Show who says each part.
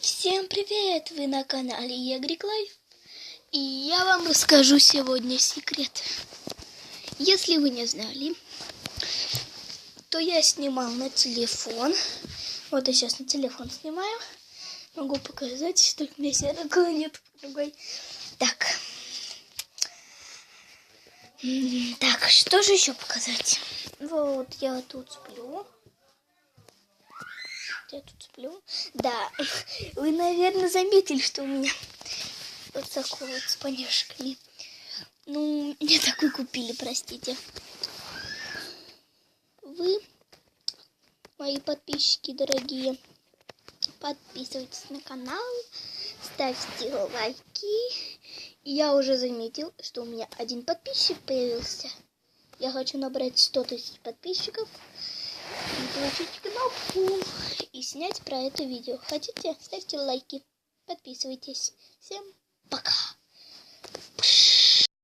Speaker 1: Всем привет! Вы на канале Егрик Лайф. И я вам расскажу сегодня секрет. Если вы не знали, то я снимал на телефон. Вот я сейчас на телефон снимаю. Могу показать, только у меня зеркала нет другой. Так. Так, что же еще показать? Вот я тут сплю. Я тут сплю. Да, вы, наверное, заметили, что у меня вот такой вот с понежками. Ну, мне такой купили, простите. Вы, мои подписчики дорогие, подписывайтесь на канал, ставьте лайки. Я уже заметил, что у меня один подписчик появился. Я хочу набрать 100 тысяч подписчиков и получить кнопку снять про это видео. Хотите? Ставьте лайки, подписывайтесь. Всем пока!